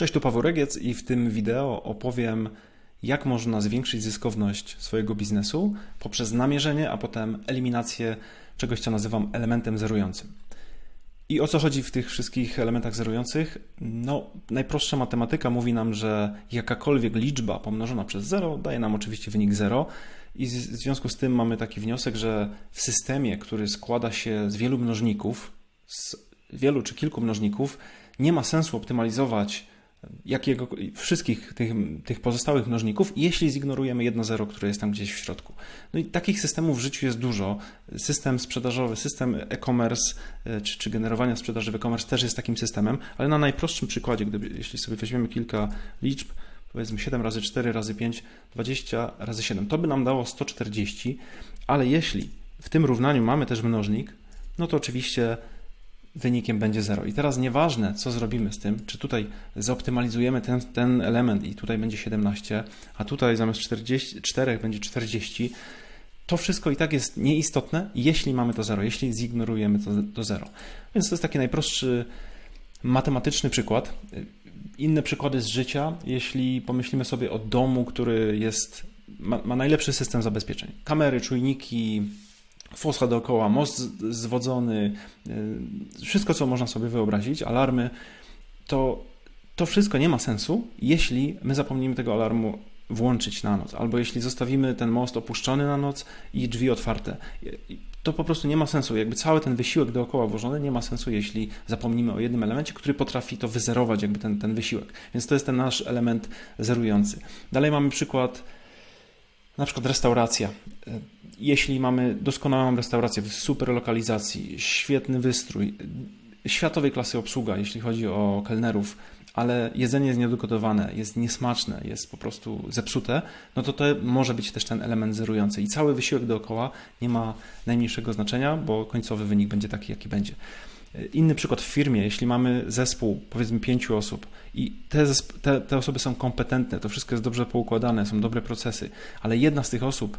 Cześć, tu Paweł Regiec i w tym wideo opowiem, jak można zwiększyć zyskowność swojego biznesu poprzez namierzenie, a potem eliminację czegoś, co nazywam elementem zerującym. I o co chodzi w tych wszystkich elementach zerujących? No, najprostsza matematyka mówi nam, że jakakolwiek liczba pomnożona przez 0 daje nam oczywiście wynik 0. I w związku z tym mamy taki wniosek, że w systemie, który składa się z wielu mnożników, z wielu czy kilku mnożników, nie ma sensu optymalizować jakiego, wszystkich tych, tych pozostałych mnożników, jeśli zignorujemy jedno zero, które jest tam gdzieś w środku. No i takich systemów w życiu jest dużo. System sprzedażowy, system e-commerce e, czy, czy generowania sprzedaży w e-commerce też jest takim systemem, ale na najprostszym przykładzie, gdyby, jeśli sobie weźmiemy kilka liczb, powiedzmy 7 razy 4 razy 5, 20 razy 7, to by nam dało 140, ale jeśli w tym równaniu mamy też mnożnik, no to oczywiście wynikiem będzie 0. I teraz nieważne, co zrobimy z tym, czy tutaj zoptymalizujemy ten, ten element i tutaj będzie 17, a tutaj zamiast 44 będzie 40, to wszystko i tak jest nieistotne, jeśli mamy to 0, jeśli zignorujemy to, to 0. Więc to jest taki najprostszy matematyczny przykład. Inne przykłady z życia, jeśli pomyślimy sobie o domu, który jest, ma, ma najlepszy system zabezpieczeń. Kamery, czujniki, fosa dookoła, most zwodzony, y, wszystko, co można sobie wyobrazić, alarmy, to to wszystko nie ma sensu, jeśli my zapomnimy tego alarmu włączyć na noc, albo jeśli zostawimy ten most opuszczony na noc i drzwi otwarte. To po prostu nie ma sensu. Jakby cały ten wysiłek dookoła włożony nie ma sensu, jeśli zapomnimy o jednym elemencie, który potrafi to wyzerować, jakby ten, ten wysiłek. Więc to jest ten nasz element zerujący. Dalej mamy przykład, na przykład restauracja jeśli mamy doskonałą restaurację w super lokalizacji, świetny wystrój, światowej klasy obsługa, jeśli chodzi o kelnerów, ale jedzenie jest niedogotowane, jest niesmaczne, jest po prostu zepsute, no to to może być też ten element zerujący. I cały wysiłek dookoła nie ma najmniejszego znaczenia, bo końcowy wynik będzie taki, jaki będzie. Inny przykład w firmie, jeśli mamy zespół, powiedzmy pięciu osób i te, te, te osoby są kompetentne, to wszystko jest dobrze poukładane, są dobre procesy, ale jedna z tych osób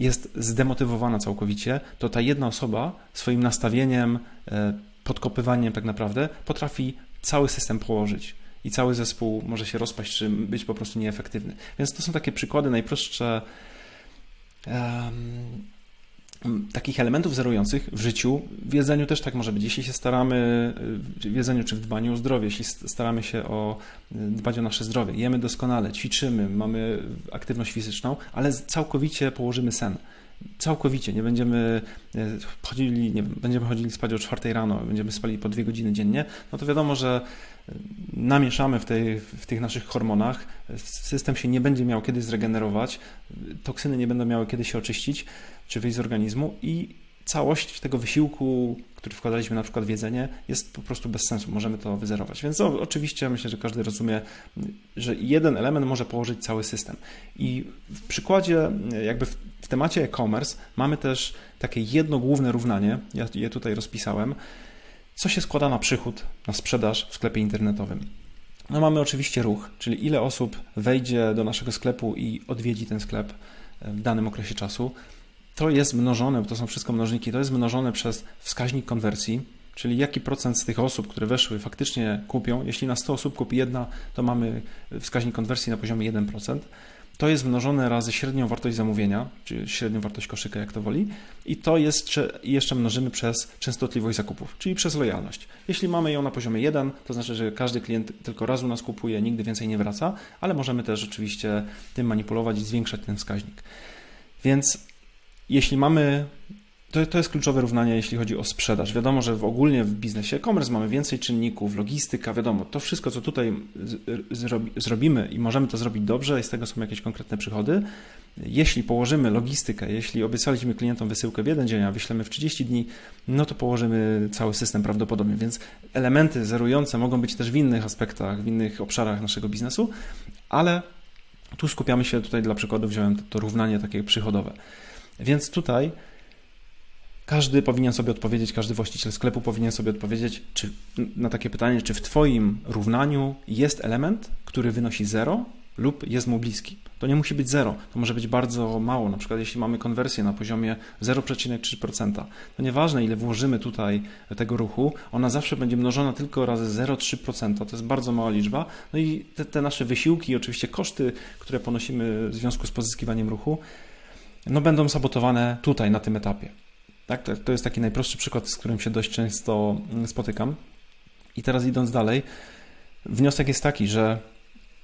jest zdemotywowana całkowicie, to ta jedna osoba swoim nastawieniem, e, podkopywaniem tak naprawdę potrafi cały system położyć i cały zespół może się rozpaść, czy być po prostu nieefektywny. Więc to są takie przykłady najprostsze. Um, takich elementów zerujących w życiu, w jedzeniu też tak może być. Jeśli się staramy, w jedzeniu czy w dbaniu o zdrowie, jeśli staramy się o dbać o nasze zdrowie, jemy doskonale, ćwiczymy, mamy aktywność fizyczną, ale całkowicie położymy sen. Całkowicie nie będziemy e, chodzili, nie będziemy chodzili spać o 4 rano, będziemy spali po 2 godziny dziennie, no to wiadomo, że namieszamy w, tej, w tych naszych hormonach, system się nie będzie miał kiedy zregenerować, toksyny nie będą miały kiedy się oczyścić czy wyjść z organizmu i całość tego wysiłku, który wkładaliśmy na przykład w jedzenie, jest po prostu bez sensu. Możemy to wyzerować. Więc oczywiście myślę, że każdy rozumie, że jeden element może położyć cały system. I w przykładzie, jakby w, w temacie e-commerce, mamy też takie jedno główne równanie. Ja je tutaj rozpisałem co się składa na przychód, na sprzedaż w sklepie internetowym? No mamy oczywiście ruch, czyli ile osób wejdzie do naszego sklepu i odwiedzi ten sklep e, w danym okresie czasu. To jest mnożone, bo to są wszystko mnożniki, to jest mnożone przez wskaźnik konwersji, czyli jaki procent z tych osób, które weszły, faktycznie kupią. Jeśli na 100 osób kupi jedna, to mamy wskaźnik konwersji na poziomie 1% to jest mnożone razy średnią wartość zamówienia, czyli średnią wartość koszyka, jak to woli, i to jest jeszcze mnożymy przez częstotliwość zakupów, czyli przez lojalność. Jeśli mamy ją na poziomie 1, to znaczy, że każdy klient tylko raz u nas kupuje, nigdy więcej nie wraca, ale możemy też oczywiście tym manipulować i zwiększać ten wskaźnik. Więc jeśli mamy to, to jest kluczowe równanie, jeśli chodzi o sprzedaż. Wiadomo, że w ogólnie w biznesie e-commerce mamy więcej czynników, logistyka, wiadomo, to wszystko, co tutaj zrobi, zrobimy i możemy to zrobić dobrze i z tego są jakieś konkretne przychody. Jeśli położymy logistykę, jeśli obiecaliśmy klientom wysyłkę w jeden dzień, a wyślemy w 30 dni, no to położymy cały system prawdopodobnie. Więc elementy zerujące mogą być też w innych aspektach, w innych obszarach naszego biznesu, ale tu skupiamy się, tutaj dla przykładu wziąłem to, to równanie takie przychodowe. Więc tutaj każdy powinien sobie odpowiedzieć, każdy właściciel sklepu powinien sobie odpowiedzieć czy, na takie pytanie, czy w Twoim równaniu jest element, który wynosi 0 lub jest mu bliski. To nie musi być zero, to może być bardzo mało. Na przykład, jeśli mamy konwersję na poziomie 0,3%, to nieważne, ile włożymy tutaj tego ruchu, ona zawsze będzie mnożona tylko razy 0,3%. To jest bardzo mała liczba. No i te, te nasze wysiłki, oczywiście koszty, które ponosimy w związku z pozyskiwaniem ruchu, no będą sabotowane tutaj, na tym etapie. Tak? To jest taki najprostszy przykład, z którym się dość często spotykam. I teraz idąc dalej, wniosek jest taki, że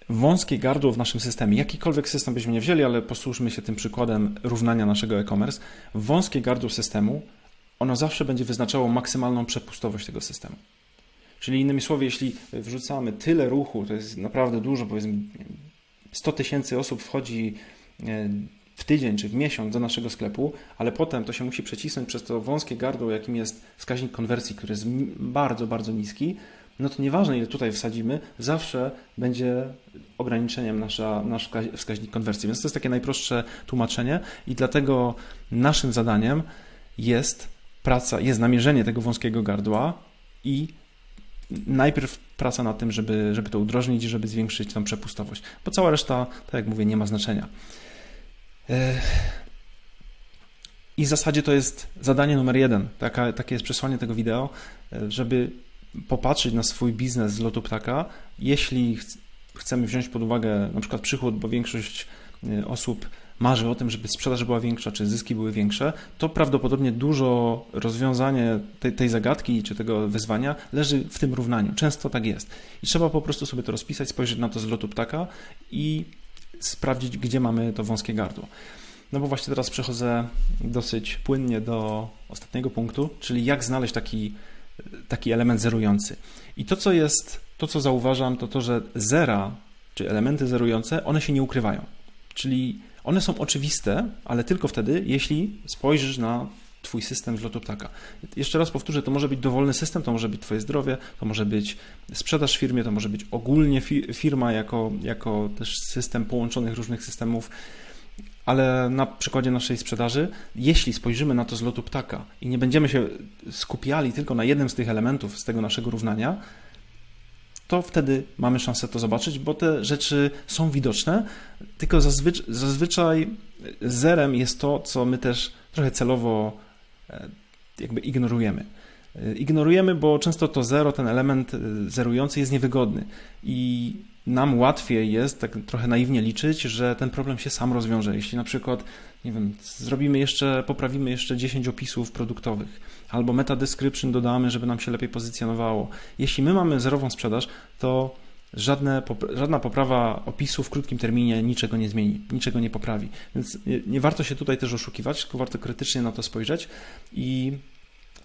wąskie gardło w naszym systemie, jakikolwiek system byśmy nie wzięli, ale posłużmy się tym przykładem równania naszego e-commerce, wąskie gardło systemu, ono zawsze będzie wyznaczało maksymalną przepustowość tego systemu. Czyli innymi słowy, jeśli wrzucamy tyle ruchu, to jest naprawdę dużo, powiedzmy 100 tysięcy osób wchodzi e, w tydzień czy w miesiąc do naszego sklepu, ale potem to się musi przecisnąć przez to wąskie gardło, jakim jest wskaźnik konwersji, który jest bardzo, bardzo niski, no to nieważne ile tutaj wsadzimy, zawsze będzie ograniczeniem nasza, nasz wskaźnik konwersji. Więc to jest takie najprostsze tłumaczenie i dlatego naszym zadaniem jest praca, jest namierzenie tego wąskiego gardła i najpierw praca nad tym, żeby, żeby to udrożnić żeby zwiększyć tą przepustowość, bo cała reszta, tak jak mówię, nie ma znaczenia. I w zasadzie to jest zadanie numer jeden. Taka, takie jest przesłanie tego wideo, żeby popatrzeć na swój biznes z lotu ptaka, jeśli chcemy wziąć pod uwagę na przykład przychód, bo większość e, osób marzy o tym, żeby sprzedaż była większa, czy zyski były większe, to prawdopodobnie dużo rozwiązanie tej, tej, zagadki czy tego wyzwania leży w tym równaniu. Często tak jest. I trzeba po prostu sobie to rozpisać, spojrzeć na to z lotu ptaka i sprawdzić, gdzie mamy to wąskie gardło. No bo właśnie teraz przechodzę dosyć płynnie do ostatniego punktu, czyli jak znaleźć taki taki element zerujący. I to, co jest, to co zauważam, to to, że zera, czy elementy zerujące, one się nie ukrywają. Czyli one są oczywiste, ale tylko wtedy, jeśli spojrzysz na Twój system z lotu ptaka. Jeszcze raz powtórzę, to może być dowolny system, to może być Twoje zdrowie, to może być sprzedaż firmie, to może być ogólnie firma jako, jako też system połączonych różnych systemów ale na przykładzie naszej sprzedaży, jeśli spojrzymy na to z lotu ptaka i nie będziemy się skupiali tylko na jednym z tych elementów z tego naszego równania, to wtedy mamy szansę to zobaczyć, bo te rzeczy są widoczne, tylko zazwyczaj, zazwyczaj zerem jest to, co my też trochę celowo jakby ignorujemy. E, ignorujemy, bo często to zero, ten element e, zerujący jest niewygodny i nam łatwiej jest tak trochę naiwnie liczyć, że ten problem się sam rozwiąże. Jeśli na przykład, nie wiem, zrobimy jeszcze, poprawimy jeszcze 10 opisów produktowych, albo meta description dodamy, żeby nam się lepiej pozycjonowało. Jeśli my mamy zerową sprzedaż, to żadne, żadna poprawa opisu w krótkim terminie niczego nie zmieni, niczego nie poprawi. Więc nie, nie warto się tutaj też oszukiwać, tylko warto krytycznie na to spojrzeć i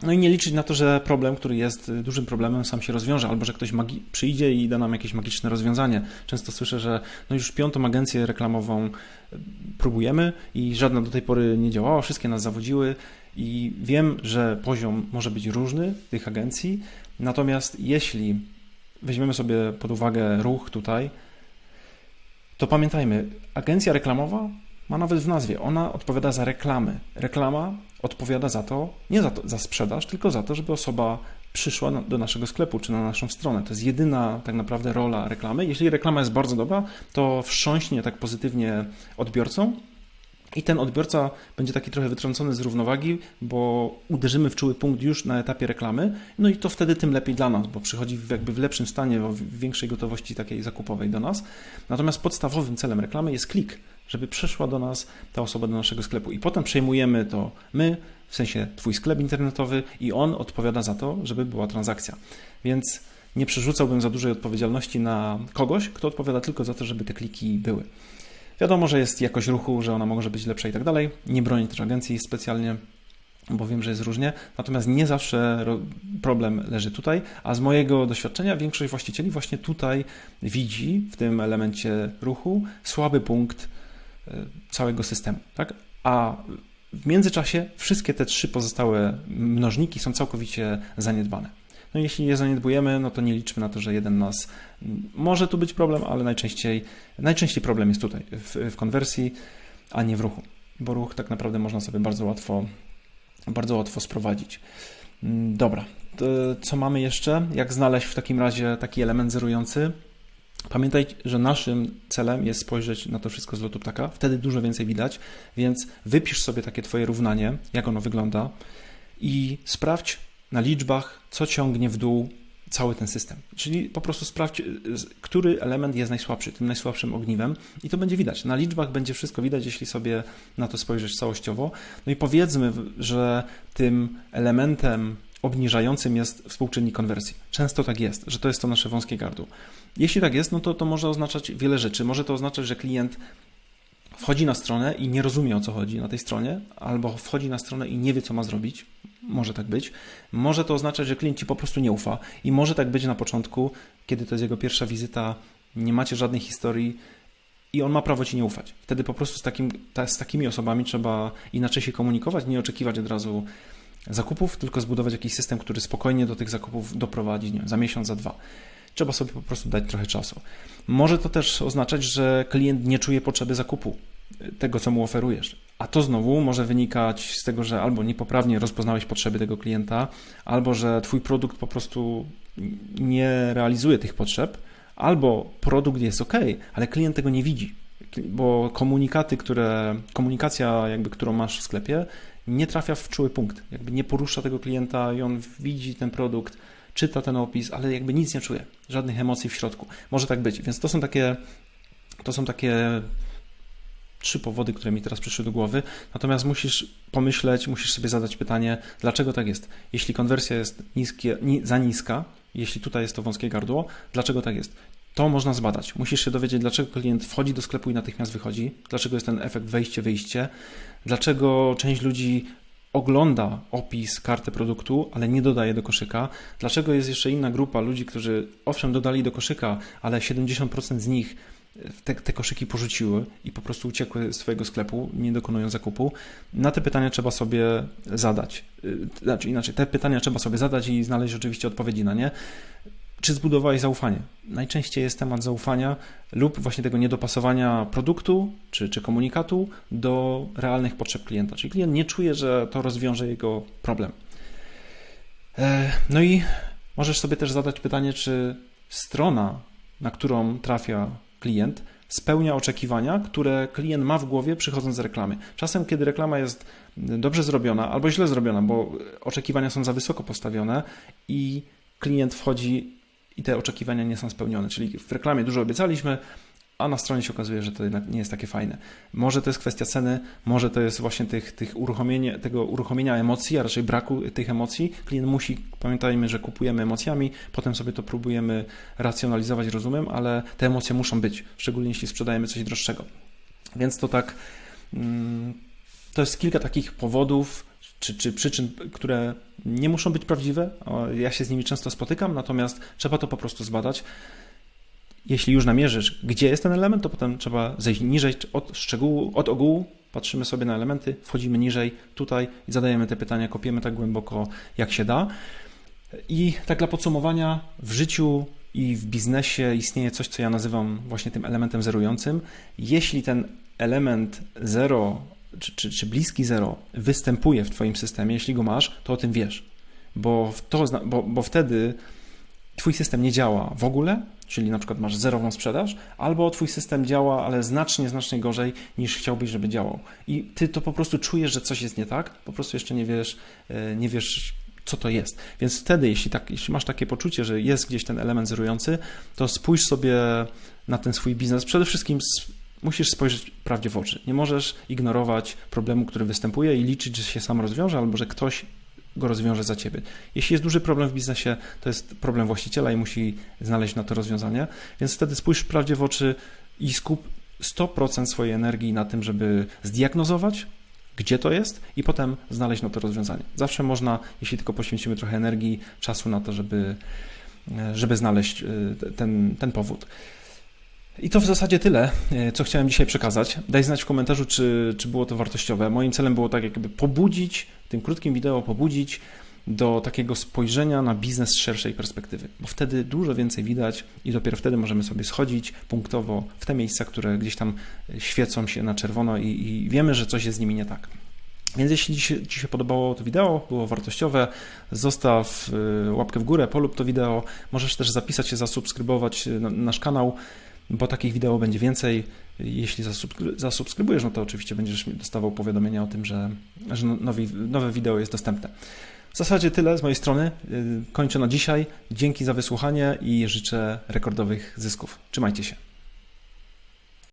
no i nie liczyć na to, że problem, który jest dużym problemem, sam się rozwiąże, albo że ktoś przyjdzie i da nam jakieś magiczne rozwiązanie. Często słyszę, że no już piątą agencję reklamową y, próbujemy i żadna do tej pory nie działała, wszystkie nas zawodziły i wiem, że poziom może być różny tych agencji, natomiast jeśli weźmiemy sobie pod uwagę ruch tutaj, to pamiętajmy, agencja reklamowa ma nawet w nazwie, ona odpowiada za reklamy. Reklama odpowiada za to, nie za, to, za sprzedaż, tylko za to, żeby osoba przyszła do naszego sklepu czy na naszą stronę. To jest jedyna tak naprawdę rola reklamy. Jeśli reklama jest bardzo dobra, to wstrząśnie tak pozytywnie odbiorcą i ten odbiorca będzie taki trochę wytrącony z równowagi, bo uderzymy w czuły punkt już na etapie reklamy, no i to wtedy tym lepiej dla nas, bo przychodzi jakby w lepszym stanie, w większej gotowości takiej zakupowej do nas. Natomiast podstawowym celem reklamy jest klik żeby przeszła do nas ta osoba do naszego sklepu. I potem przejmujemy to my, w sensie Twój sklep internetowy, i on odpowiada za to, żeby była transakcja. Więc nie przerzucałbym za dużej odpowiedzialności na kogoś, kto odpowiada tylko za to, żeby te kliki były. Wiadomo, że jest jakość ruchu, że ona może być lepsza i tak dalej. Nie bronię też agencji specjalnie, bo wiem, że jest różnie. Natomiast nie zawsze problem leży tutaj, a z mojego doświadczenia większość właścicieli właśnie tutaj widzi w tym elemencie ruchu słaby punkt E, całego systemu. Tak? A w międzyczasie wszystkie te trzy pozostałe mnożniki są całkowicie zaniedbane. No jeśli je zaniedbujemy, no to nie liczmy na to, że jeden nas może tu być problem, ale najczęściej, najczęściej problem jest tutaj w, w konwersji, a nie w ruchu, bo ruch tak naprawdę można sobie bardzo łatwo, bardzo łatwo sprowadzić. Dobra, to co mamy jeszcze? Jak znaleźć w takim razie taki element zerujący? Pamiętaj, że naszym celem jest spojrzeć na to wszystko z lotu ptaka, wtedy dużo więcej widać, więc wypisz sobie takie Twoje równanie, jak ono wygląda i sprawdź na liczbach, co ciągnie w dół cały ten system. Czyli po prostu sprawdź, który element jest najsłabszy, tym najsłabszym ogniwem i to będzie widać. Na liczbach będzie wszystko widać, jeśli sobie na to spojrzysz całościowo. No i powiedzmy, że tym elementem obniżającym jest współczynnik konwersji. Często tak jest, że to jest to nasze wąskie gardło. Jeśli tak jest, no to to może oznaczać wiele rzeczy. Może to oznaczać, że klient wchodzi na stronę i nie rozumie o co chodzi na tej stronie, albo wchodzi na stronę i nie wie, co ma zrobić. Może tak być. Może to oznaczać, że klient ci po prostu nie ufa i może tak być na początku, kiedy to jest jego pierwsza wizyta, nie macie żadnej historii i on ma prawo ci nie ufać. Wtedy po prostu z, takim, z takimi osobami trzeba inaczej się komunikować, nie oczekiwać od razu zakupów, tylko zbudować jakiś system, który spokojnie do tych zakupów doprowadzi nie wiem, za miesiąc, za dwa. Trzeba sobie po prostu dać trochę czasu. Może to też oznaczać, że klient nie czuje potrzeby zakupu tego, co mu oferujesz. A to znowu może wynikać z tego, że albo niepoprawnie rozpoznałeś potrzeby tego klienta, albo że twój produkt po prostu nie realizuje tych potrzeb, albo produkt jest ok, ale klient tego nie widzi, bo komunikaty, które, komunikacja, jakby, którą masz w sklepie, nie trafia w czuły punkt, jakby nie porusza tego klienta i on widzi ten produkt, czyta ten opis, ale jakby nic nie czuje, żadnych emocji w środku. Może tak być, więc to są takie, to są takie trzy powody, które mi teraz przyszły do głowy. Natomiast musisz pomyśleć, musisz sobie zadać pytanie, dlaczego tak jest. Jeśli konwersja jest niskie, ni, za niska, jeśli tutaj jest to wąskie gardło, dlaczego tak jest? To można zbadać. Musisz się dowiedzieć, dlaczego klient wchodzi do sklepu i natychmiast wychodzi, dlaczego jest ten efekt wejście-wyjście, dlaczego część ludzi ogląda opis, kartę produktu, ale nie dodaje do koszyka. Dlaczego jest jeszcze inna grupa ludzi, którzy owszem dodali do koszyka, ale 70% z nich te, te, koszyki porzuciły i po prostu uciekły z swojego sklepu, nie dokonują zakupu? Na te pytania trzeba sobie zadać. Znaczy inaczej, te pytania trzeba sobie zadać i znaleźć oczywiście odpowiedzi na nie. Czy zbudowałeś zaufanie? Najczęściej jest temat zaufania lub właśnie tego niedopasowania produktu czy, czy komunikatu do realnych potrzeb klienta. Czyli klient nie czuje, że to rozwiąże jego problem. E, no i możesz sobie też zadać pytanie, czy strona, na którą trafia klient, spełnia oczekiwania, które klient ma w głowie przychodząc z reklamy. Czasem, kiedy reklama jest dobrze zrobiona albo źle zrobiona, bo oczekiwania są za wysoko postawione i klient wchodzi i te oczekiwania nie są spełnione. Czyli w reklamie dużo obiecaliśmy, a na stronie się okazuje, że to jednak nie jest takie fajne. Może to jest kwestia ceny, może to jest właśnie tych, tych uruchomienie, tego uruchomienia emocji, a raczej braku tych emocji. Klient musi, pamiętajmy, że kupujemy emocjami, potem sobie to próbujemy racjonalizować rozumem, ale te emocje muszą być, szczególnie jeśli sprzedajemy coś droższego. Więc to tak, mm, to jest kilka takich powodów, czy, czy przyczyn, które nie muszą być prawdziwe. Ja się z nimi często spotykam, natomiast trzeba to po prostu zbadać. Jeśli już namierzysz, gdzie jest ten element, to potem trzeba zejść niżej od szczegółu, od ogółu, patrzymy sobie na elementy, wchodzimy niżej tutaj i zadajemy te pytania, kopiemy tak głęboko, jak się da. I tak dla podsumowania, w życiu i w biznesie istnieje coś, co ja nazywam właśnie tym elementem zerującym. Jeśli ten element zero czy, czy, czy bliski zero występuje w Twoim systemie, jeśli go masz, to o tym wiesz, bo, to, bo, bo wtedy Twój system nie działa w ogóle, czyli na przykład masz zerową sprzedaż, albo Twój system działa, ale znacznie, znacznie gorzej niż chciałbyś, żeby działał. I Ty to po prostu czujesz, że coś jest nie tak, po prostu jeszcze nie wiesz, e, nie wiesz co to jest. Więc wtedy, jeśli, tak, jeśli masz takie poczucie, że jest gdzieś ten element zerujący, to spójrz sobie na ten swój biznes. Przede wszystkim musisz spojrzeć prawdzie w oczy. Nie możesz ignorować problemu, który występuje i liczyć, że się sam rozwiąże, albo że ktoś go rozwiąże za ciebie. Jeśli jest duży problem w biznesie, to jest problem właściciela i musi znaleźć na to rozwiązanie, więc wtedy spójrz prawdzie w oczy i skup 100% swojej energii na tym, żeby zdiagnozować, gdzie to jest i potem znaleźć na to rozwiązanie. Zawsze można, jeśli tylko poświęcimy trochę energii, czasu na to, żeby, żeby znaleźć y, ten, ten powód. I to w zasadzie tyle, e, co chciałem dzisiaj przekazać. Daj znać w komentarzu, czy, czy było to wartościowe. Moim celem było tak jakby pobudzić, tym krótkim wideo pobudzić do takiego spojrzenia na biznes z szerszej perspektywy, bo wtedy dużo więcej widać i dopiero wtedy możemy sobie schodzić punktowo w te miejsca, które gdzieś tam świecą się na czerwono i, i wiemy, że coś jest z nimi nie tak. Więc jeśli Ci się, podobało to wideo, było wartościowe, zostaw y, łapkę w górę, polub to wideo. Możesz też zapisać się, zasubskrybować na- nasz kanał, bo takich wideo będzie więcej. Jeśli zasubskry- zasubskrybujesz, no to oczywiście będziesz dostawał powiadomienia o tym, że, że nowi, nowe wideo jest dostępne. W zasadzie tyle z mojej strony. Y, Kończę na dzisiaj. Dzięki za wysłuchanie i życzę rekordowych zysków. Trzymajcie się.